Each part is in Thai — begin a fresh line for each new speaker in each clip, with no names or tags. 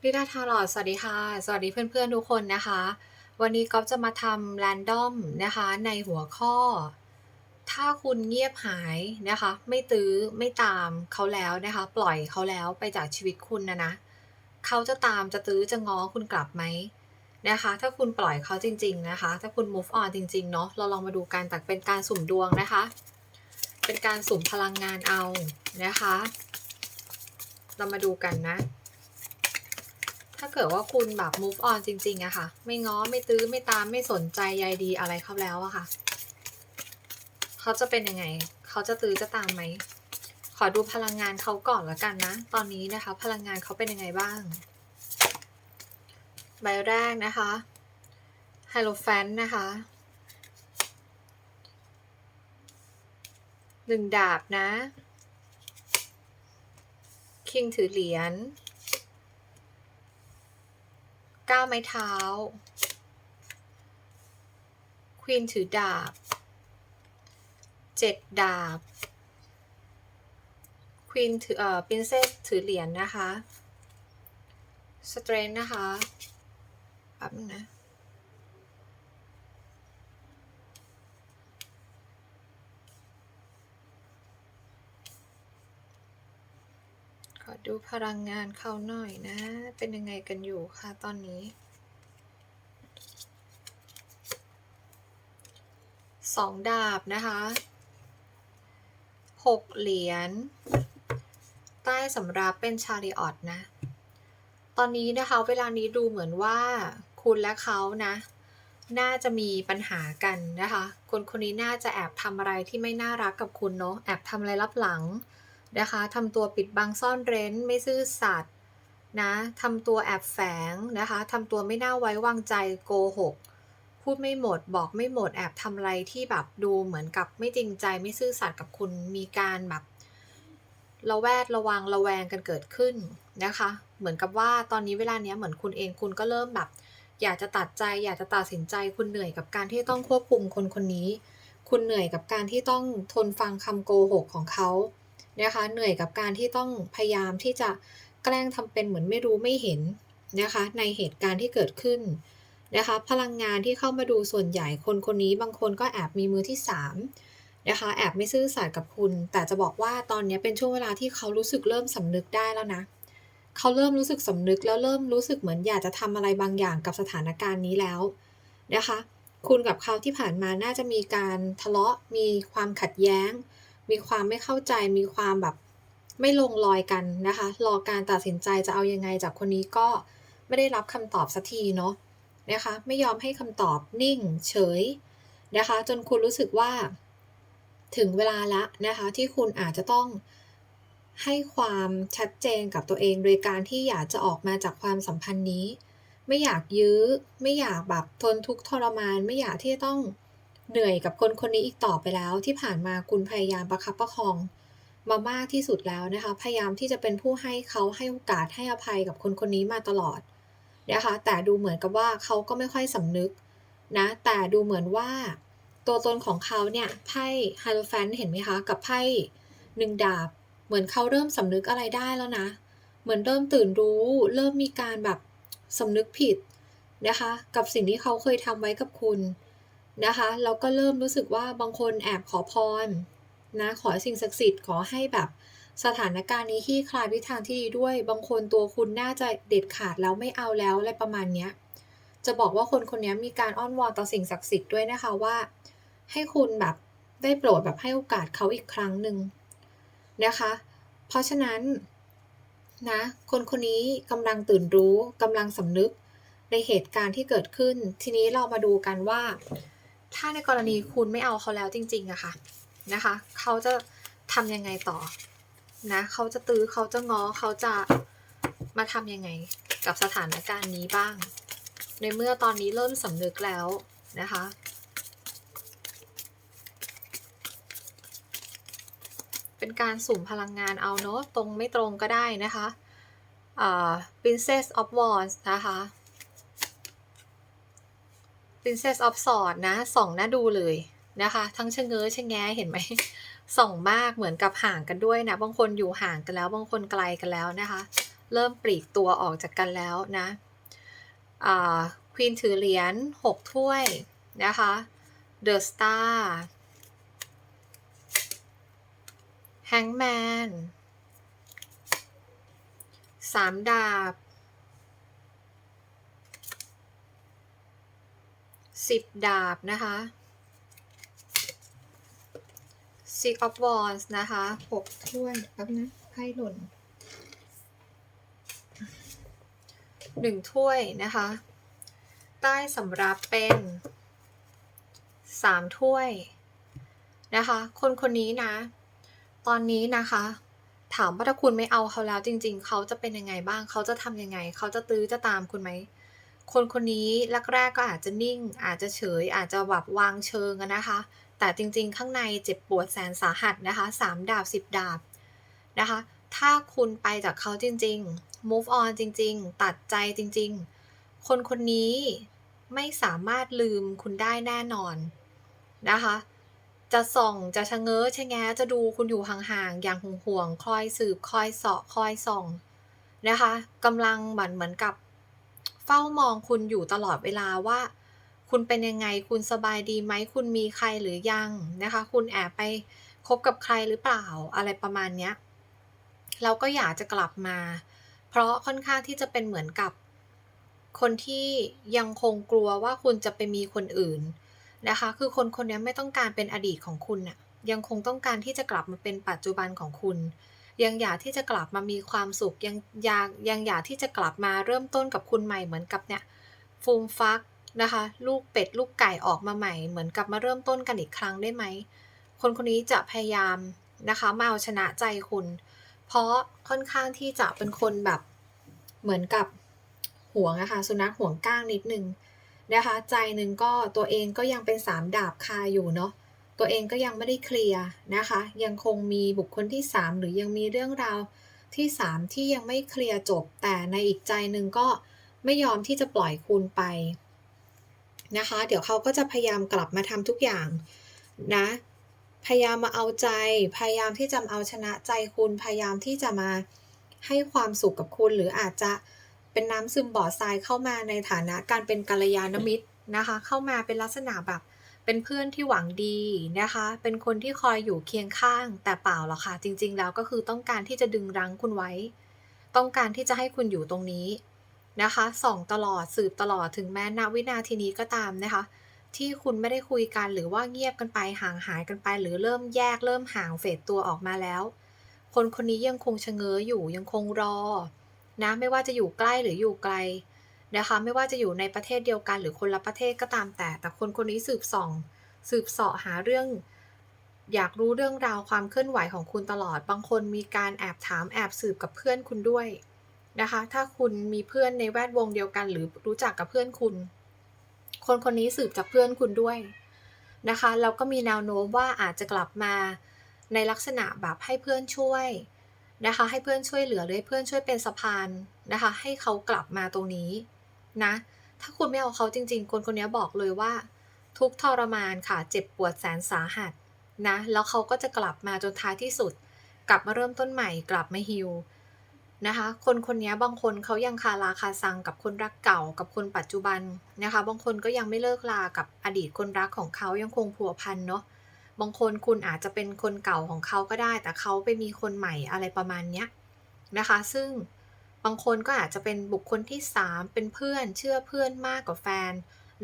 พี่ดาทารอดสวัสดีค่ะ สวัสดีเพื่อนๆทุกคนนะคะ วันนี้ก๊อฟจะมาทำแรนดอมนะคะในหัวข้อ ถ้าคุณเงียบหายนะคะ ไม่ตื้อไม่ตามเขาแล้วนะคะ ปล่อยเขาแล้วไปจากชีวิตคุณนะนะ เขาจะตามจะตื้อจะง้อคุณกลับไหมนะคะ ถ้าคุณปล่อยเขาจริง ๆนะคะ ถ้าคุณ move on จริงๆเนาะเราลองมาดูกันแต่เป็นการสุ่มดวงนะคะ เป็นการสุ่มพลังงานเอานะคะ เรามาดูกันนะ ถ้าเกิดว่าคุณแบบ move on จริงๆอะค่ะ ไม่ง้อไม่ตื้อไม่ตามไม่สนใจใยดีอะไรเขาแล้วอะค่ะ เขาจะเป็นยังไง เขาจะตื้อจะตามไหม ขอดูพลังงานเขาก่อนละกันนะ ตอนนี้นะคะ พลังงานเขาเป็นยังไงบ้าง ใบแรกนะคะไฮโลแฟนนะคะหนึ่งดาบนะ คิงถือเหรียญ ก้าไม้เท้า ควีนถือดาบเจ็ดดาบ ควีนถือเอ่อปินเซสถือเหรียญนะคะ สเตรนนะคะแป๊บนึงนะ ดูพลังงานเขาหน่อยนะ เป็นยังไงกันอยู่คะตอนนี้สองดาบนะคะหกเหรียญ ใต้สำรับเป็นชาริออตนะ ตอนนี้นะคะ เวลานี้ดูเหมือนว่าคุณและเขานะ น่าจะมีปัญหากันนะคะ คนคนนี้น่าจะแอบทำอะไรที่ไม่น่ารักกับคุณเนาะ แอบทำอะไรลับหลัง นะคะทำตัวปิดบังซ่อนเร้นไม่ซื่อสัตย์นะทำตัวแอบแฝงนะคะทำตัวไม่น่าไว้วางใจโกหก พูดไม่หมดบอกไม่หมดแอบทำอะไรที่แบบดูเหมือนกับไม่จริงใจไม่ซื่อสัตย์กับคุณมีการแบบระแวดระวังระแวงกันเกิดขึ้นนะคะ เหมือนกับว่าตอนนี้เวลาเนี้ยเหมือนคุณเองคุณก็เริ่มแบบ อยากจะตัดใจ อยากจะตัดสินใจคุณเหนื่อยกับการที่ต้องควบคุมคนคนนี้ คุณเหนื่อยกับการที่ต้องทนฟังคำโกหกของเขา นะคะ เหนื่อยกับการที่ต้องพยายามที่จะแกล้งทำเป็นเหมือนไม่รู้ไม่เห็นนะคะ ในเหตุการณ์ที่เกิดขึ้นนะคะ พลังงานที่เข้ามาดูส่วนใหญ่คนคนนี้บางคนก็แอบมีมือที่3นะคะ แอบไม่ซื่อสัตย์กับคุณ แต่จะบอกว่าตอนนี้เป็นช่วงเวลาที่เขารู้สึกเริ่มสำนึกได้แล้วนะเขาเริ่มรู้สึกสำนึกแล้วเริ่มรู้สึกเหมือนอยากจะทำอะไรบางอย่างกับสถานการณ์นี้แล้วนะคะ คุณกับเขาที่ผ่านมาน่าจะมีการทะเลาะมีความขัดแย้ง มีความไม่เข้าใจมีความแบบไม่ลงรอยกันนะคะ รอการตัดสินใจจะเอายังไงจากคนนี้ก็ไม่ได้รับคำตอบสักทีเนาะนะคะ ไม่ยอมให้คำตอบนิ่งเฉยนะคะ จนคุณรู้สึกว่า ถึงเวลาละนะคะ ที่คุณอาจจะต้องให้ความชัดเจนกับตัวเอง โดยการที่อยากจะออกมาจากความสัมพันธ์นี้ ไม่อยากยื้อ ไม่อยากแบบทนทุกข์ทรมาน ไม่อยากที่จะต้อง เหนื่อยกับคนคนนี้อีกต่อไปแล้ว ที่ผ่านมาคุณพยายามประคับประคอง มามากที่สุดแล้วนะคะ พยายามที่จะเป็นผู้ให้เขาให้โอกาสให้อภัยกับคนคนนี้มาตลอดนะคะ แต่ดูเหมือนกับว่าเขาก็ไม่ค่อยสำนึกนะ แต่ดูเหมือนว่า ตัวตนของเขาเนี่ยไพ่ไฮโลแฟนเห็นไหมคะ กับไพ่หนึ่งดาบ เหมือนเขาเริ่มสำนึกอะไรได้แล้วนะ เหมือนเริ่มตื่นรู้ เริ่มมีการแบบสำนึกผิดนะคะ กับสิ่งที่เขาเคยทำไว้กับคุณ นะคะแล้วก็เริ่มรู้สึกว่าบางคนแอบขอพรนะขอสิ่งศักดิ์สิทธิ์ขอให้แบบสถานการณ์นี้ที่คลายวิทางที่ดีด้วย บางคนตัวคุณน่าจะเด็ดขาดแล้วไม่เอาแล้วอะไรประมาณเนี้ยจะบอกว่าคนคนนี้มีการอ้อนวอนต่อสิ่งศักดิ์สิทธิ์ด้วยนะคะว่า ให้คุณแบบได้โปรดแบบให้โอกาสเขาอีกครั้งหนึ่งนะคะ เพราะฉะนั้นนะคนคนนี้กำลังตื่นรู้กำลังสำนึกในเหตุการณ์ที่เกิดขึ้น ทีนี้เรามาดูกันว่า ถ้าในกรณีคุณไม่เอาเขาแล้วจริงๆอะค่ะนะคะ เขาจะทำยังไงต่อนะเขาจะตื้อเขาจะง้อเขาจะมาทำยังไงกับสถานการณ์นี้บ้าง ในเมื่อตอนนี้เริ่มสำนึกแล้วนะคะเป็นการสุ่มพลังงานเอาเนาะตรงไม่ตรงก็ได้นะคะ Princess of Wands นะคะ Princess of Sword นะส่องน่าดูเลยนะคะ ทั้งชะเง้อชะแงเห็นไหมส่องมากเหมือนกับห่างกันด้วยนะ บางคนอยู่ห่างกันแล้ว บางคนไกลกันแล้วนะคะ เริ่มปลีกตัวออกจากกันแล้วนะควีนถือเหรียญ6ถ้วยนะคะเดอะสตาร์แฮงแมนสามดาบ สิบดาบนะคะ Six of Wands นะคะหกถ้วยแป๊บนะไพ่หล่นหนึ่งถ้วยนะคะ ใต้สำรับเป็นสามถ้วยนะคะ คนคนนี้นะ ตอนนี้นะคะ ถามว่าถ้าคุณไม่เอาเขาแล้วจริง ๆ เขาจะเป็นยังไงบ้าง เขาจะทำยังไง เขาจะตื้อจะตามคุณไหม คนคนนี้แรกๆก็อาจจะนิ่ง อาจจะเฉย อาจจะแบบวางเชิงนะคะ แต่จริงๆ ข้างในเจ็บปวดแสนสาหัสนะคะสามดาบสิบดาบนะคะ ถ้าคุณไปจากเขาจริง ๆ move on จริง ๆ ตัดใจจริง ๆ คนคนนี้ไม่สามารถลืมคุณได้แน่นอนนะคะ จะส่อง จะชะเง้อชะแงะจะดูคุณอยู่ห่างๆ อย่างห่วงๆ คอยสืบ คอยเสาะ คอยส่องนะคะกำลังเหมือนเหมือนกับ เฝ้ามองคุณอยู่ตลอดเวลาว่า คุณเป็นยังไงคุณสบายดีไหมคุณมีใครหรือยังนะคะ คุณแอบไปคบกับใครหรือเปล่าอะไรประมาณเนี้ยเราก็อยากจะกลับมา เพราะค่อนข้างที่จะเป็นเหมือนกับ คนที่ยังคงกลัวว่าคุณจะไปมีคนอื่นนะคะ คือคนคนนี้ไม่ต้องการเป็นอดีตของคุณน่ะยังคงต้องการที่จะกลับมาเป็นปัจจุบันของคุณ ยังอยากที่จะกลับมามีความสุข ยังอยากยังอยากที่จะกลับมาเริ่มต้นกับคุณใหม่เหมือนกับเนี่ยฟูมฟักนะคะ ลูกเป็ดลูกไก่ออกมาใหม่ เหมือนกับมาเริ่มต้นกันอีกครั้งได้ไหม คนคนนี้จะพยายามนะคะมาเอาชนะใจคุณ เพราะค่อนข้างที่จะเป็นคนแบบเหมือนกับห่วงนะคะสุนัขห่วงก้างนิดนึงนะคะ ใจหนึ่งก็ตัวเองก็ยังเป็นสามดาบคาอยู่เนาะ ตัวเองก็ยังไม่ได้เคลียร์นะคะ ยังคงมีบุคคลที่ 3 หรือยังมีเรื่องราวที่ 3 ที่ยังไม่เคลียร์จบ แต่ในอีกใจหนึ่งก็ไม่ยอมที่จะปล่อยคุณไปนะคะ เดี๋ยวเขาก็จะพยายามกลับมาทำทุกอย่างนะ พยายามมาเอาใจ พยายามที่จะเอาชนะใจคุณ พยายามที่จะมาให้ความสุขกับคุณ หรืออาจจะเป็นน้ำซึมบ่อทรายเข้ามาในฐานะการเป็นกัลยาณมิตรนะคะ เข้ามาเป็นลักษณะแบบ เป็นเพื่อนที่หวังดีนะคะ เป็นคนที่คอยอยู่เคียงข้าง แต่เปล่าหรอกค่ะ จริง ๆ แล้วก็คือต้องการที่จะดึงรั้งคุณไว้ ต้องการที่จะให้คุณอยู่ตรงนี้นะคะ ส่องตลอดสืบตลอดถึงแม้ณวินาทีนี้ก็ตามนะคะ ที่คุณไม่ได้คุยกันหรือว่าเงียบกันไปห่างหายกันไป หรือเริ่มแยกเริ่มห่างเฟดตัวออกมาแล้ว คนคนนี้ยังคงชะเง้ออยู่ยังคงรอนะไม่ว่าจะอยู่ใกล้หรืออยู่ไกล นะคะ ไม่ว่าจะอยู่ในประเทศเดียวกันหรือคนละประเทศก็ตามแต่ แต่คนคนนี้สืบส่อง สืบเสาะหาเรื่อง อยากรู้เรื่องราวความเคลื่อนไหวของคุณตลอด บางคนมีการแอบถามแอบสืบกับเพื่อนคุณด้วยนะคะ ถ้าคุณมีเพื่อนในแวดวงเดียวกันหรือรู้จักกับเพื่อนคุณ คนคนนี้สืบจากเพื่อนคุณด้วยนะคะแล้วก็มีแนวโน้มว่าอาจจะกลับมาในลักษณะแบบให้เพื่อนช่วยนะคะ ให้เพื่อนช่วยเหลือหรือให้เพื่อนช่วยเป็นสะพานนะคะ ให้เขากลับมาตรงนี้ นะ ถ้าคุณไม่เอาเขาจริง ๆ คนคนนี้บอกเลยว่า ทุกทรมานค่ะ เจ็บปวดแสนสาหัสนะ แล้วเขาก็จะกลับมาจนท้ายที่สุด กลับมาเริ่มต้นใหม่ กลับมาฮิลนะคะ คนคนนี้บางคนเขายังคาราคาซังกับคนรักเก่ากับคนปัจจุบันนะคะ บางคนก็ยังไม่เลิกลากับอดีตคนรักของเขายังคงผัวพันเนาะบางคนคุณอาจจะเป็นคนเก่าของเขาก็ได้ แต่เขาไปมีคนใหม่อะไรประมาณเนี้ยนะคะ ซึ่ง บางคนก็อาจจะเป็นบุคคลที่ 3 เป็นเพื่อน เชื่อเพื่อนมากกว่าแฟน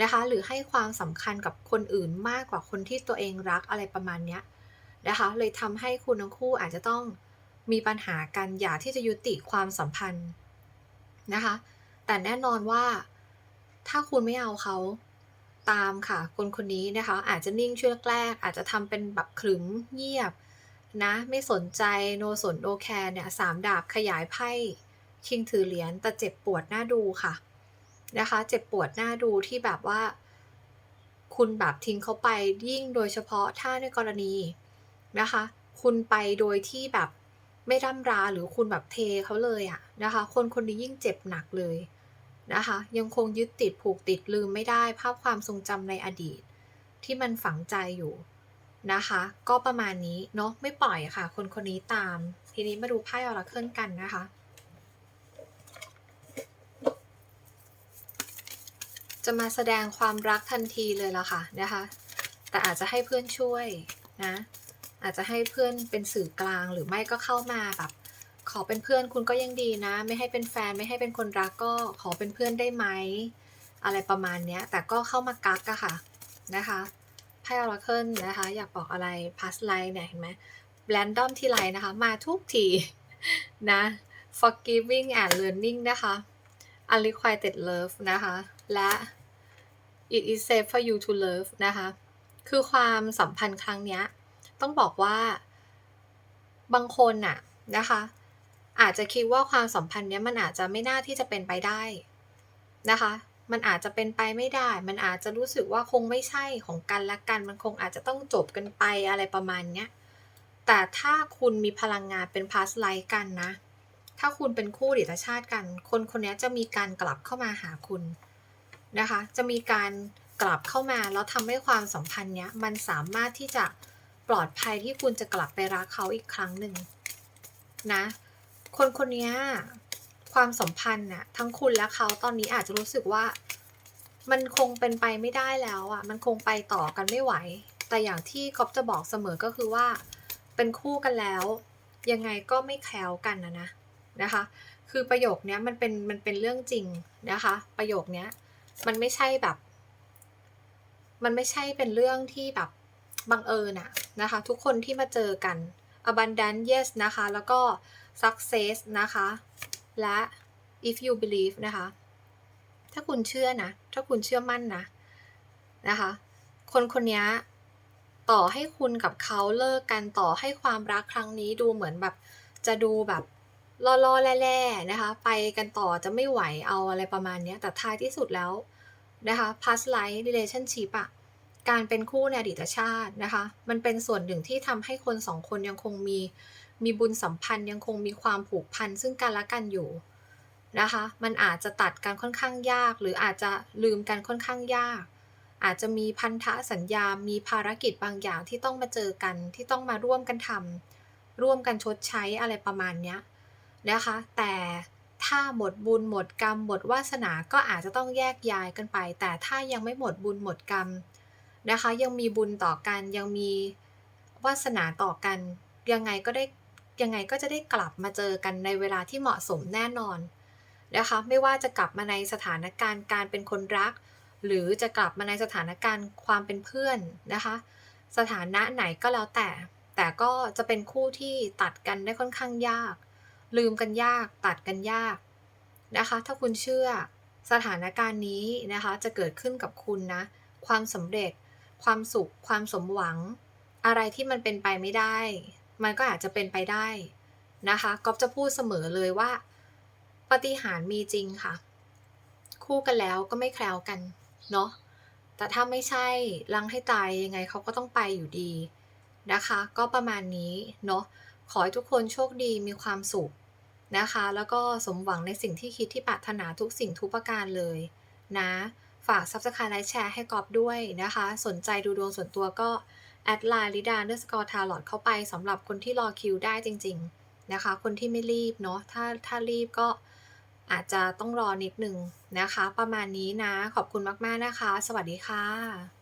นะคะ หรือให้ความสำคัญกับคนอื่นมากกว่าคนที่ตัวเองรักอะไรประมาณเนี้ยนะคะ เลยทำให้คุณทั้งคู่อาจจะต้องมีปัญหากันอยากที่จะยุติความสัมพันธ์นะคะ แต่แน่นอนว่าถ้าคุณไม่เอาเขาตามค่ะ คนคนนี้นะคะ อาจจะนิ่งช่วงแรกอาจจะทำเป็นแบบขรึมเงียบนะ ไม่สนใจโนสนโอแคร์เนี่ยสามดาบขยายไพ่ คิงถือเหรียญแต่เจ็บปวดหน้าดูค่ะนะคะ เจ็บปวดหน้าดูที่แบบว่า คุณแบบทิ้งเขาไปยิ่งโดยเฉพาะถ้าในกรณีนะคะ คุณไปโดยที่แบบไม่ร่ำราหรือคุณแบบเทเขาเลยอะนะคะ คนคนนี้ยิ่งเจ็บหนักเลยนะคะ ยังคงยึดติดผูกติดลืมไม่ได้ ภาพความทรงจำในอดีต ที่มันฝังใจอยู่นะคะ ก็ประมาณนี้เนาะไม่ปล่อยค่ะ คนคนนี้ตาม ทีนี้มาดูไพ่ออราเคิลกันนะคะ จะมาแสดงความรักทันทีเลยละค่ะนะคะ แต่อาจจะให้เพื่อนช่วยนะ อาจจะให้เพื่อนเป็นสื่อกลางหรือไม่ก็เข้ามาแบบขอเป็นเพื่อนคุณก็ยังดีนะ ไม่ให้เป็นแฟนไม่ให้เป็นคนรักก็ขอเป็นเพื่อนได้ไหมอะไรประมาณเนี้ยแต่ก็เข้ามากักอะค่ะนะคะไพ่อราเคิลนะคะ อยากบอกอะไรพัสไลเนี่ยเห็นไหมแรนดอมที่ไรนะคะ มาทุกทีนะ forgiving and learning นะคะ unrequited love นะคะ และ it is safe for you to love นะคะ คือความสัมพันธ์ครั้งนี้ต้องบอกว่าบางคนน่ะนะคะ อาจจะคิดว่าความสัมพันธ์เนี้ยมันอาจจะไม่น่าที่จะเป็นไปได้นะคะ มันอาจจะเป็นไปไม่ได้ มันอาจจะรู้สึกว่าคงไม่ใช่ของกันและกัน มันคงอาจจะต้องจบกันไปอะไรประมาณเนี้ยแต่ถ้าคุณมีพลังงานเป็นพาสไลท์กันนะ ถ้าคุณเป็นคู่ดิตชาติกัน คนคนนี้จะมีการกลับเข้ามาหาคุณนะคะ จะมีการกลับเข้ามาแล้วทำให้ความสัมพันธ์เนี้ยมันสามารถที่จะปลอดภัยที่คุณจะกลับไปรักเขาอีกครั้งหนึ่งนะ คนคนนี้ความสัมพันธ์น่ะทั้งคุณและเขาตอนนี้อาจจะรู้สึกว่ามันคงเป็นไปไม่ได้แล้วอะ มันคงไปต่อกันไม่ไหว แต่อย่างที่ก๊อฟจะบอกเสมอก็คือว่า เป็นคู่กันแล้ว ยังไงก็ไม่แคล้วกันนะนะ นะคะ คือประโยคนี้มันเป็นมันเป็นเรื่องจริงนะคะ ประโยคนี้มันไม่ใช่แบบ มันไม่ใช่เป็นเรื่องที่แบบบังเอิญอะนะคะ ทุกคนที่มาเจอกัน abundance yes นะคะ แล้วก็ success นะคะ และ if you believe นะคะ ถ้าคุณเชื่อนะ ถ้าคุณเชื่อมั่นนะนะคะ คนคนนี้ต่อให้คุณกับเขาเลิกกันต่อให้ความรักครั้งนี้ดูเหมือนแบบจะดูแบบ ล่อๆแร่ๆนะคะ ไปกันต่อจะไม่ไหวเอาอะไรประมาณนี้แต่ท้ายที่สุดแล้วนะคะ past life relationship อะการเป็นคู่ในอดีตชาตินะคะ มันเป็นส่วนหนึ่งที่ทำให้คนสองคนยังคงมีมีบุญสัมพันธ์ยังคงมีความผูกพันซึ่งกันและกันอยู่นะคะ มันอาจจะตัดกันค่อนข้างยาก หรืออาจจะลืมกันค่อนข้างยาก อาจจะมีพันธะสัญญา มีภารกิจบางอย่างที่ต้องมาเจอกันที่ต้องมาร่วมกันทำร่วมกันชดใช้อะไรประมาณเนี้ย นะคะ แต่ถ้าหมดบุญหมดกรรม หมดวาสนาก็อาจจะต้องแยกย้ายกันไป แต่ถ้ายังไม่หมดบุญหมดกรรมนะคะ ยังมีบุญต่อกันยังมีวาสนาต่อกัน ยังไงก็ได้ยังไงก็จะได้กลับมาเจอกันในเวลาที่เหมาะสมแน่นอนนะคะไม่ว่าจะกลับมาในสถานการณ์การเป็นคนรัก หรือจะกลับมาในสถานการณ์ความเป็นเพื่อนนะคะ สถานะไหนก็แล้วแต่ แต่ก็จะเป็นคู่ที่ตัดกันได้ค่อนข้างยาก ลืมกันยากตัดกันยากนะคะ ถ้าคุณเชื่อสถานการณ์นี้นะคะ จะเกิดขึ้นกับคุณนะ ความสำเร็จ ความสุข ความสมหวัง อะไรที่มันเป็นไปไม่ได้ มันก็อาจจะเป็นไปได้นะคะก๊อฟจะพูดเสมอเลยว่า ปฏิหารมีจริงค่ะ คู่กันแล้วก็ไม่แคล้วกันเนาะแต่ถ้าไม่ใช่ลังให้ตายยังไงเขาก็ต้องไปอยู่ดีนะคะ ก็ประมาณนี้เนาะขอให้ทุกคนโชคดีมีความสุข นะคะ แล้วก็สมหวังในสิ่งที่คิดที่ปรารถนาทุกสิ่งทุกประการเลยนะฝาก Subscribe ไลค์แชร์ให้กอบด้วยนะคะ สนใจดูดวงส่วนตัวก็ แอดไลน์ลิดาเดอร์สกอร์ทาลอดเข้าไปสำหรับคนที่รอคิวได้จริง ๆนะคะ คนที่ไม่รีบเนาะถ้าถ้ารีบก็อาจจะต้องรอนิดนึงนะคะ ประมาณนี้นะ ขอบคุณมาก ๆ นะคะ สวัสดีค่ะ